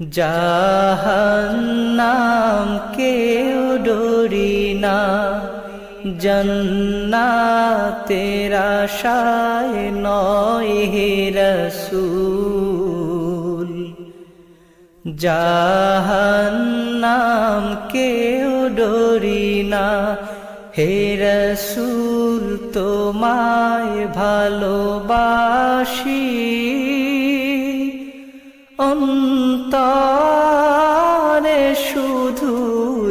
জাহান্নাম কেউ ডরি না। জন্নাতের আশায় নয় হে রসুল। জাহান্নাম কেউ ডরি না। হে রসুল, তোমায় ভালোবাসি।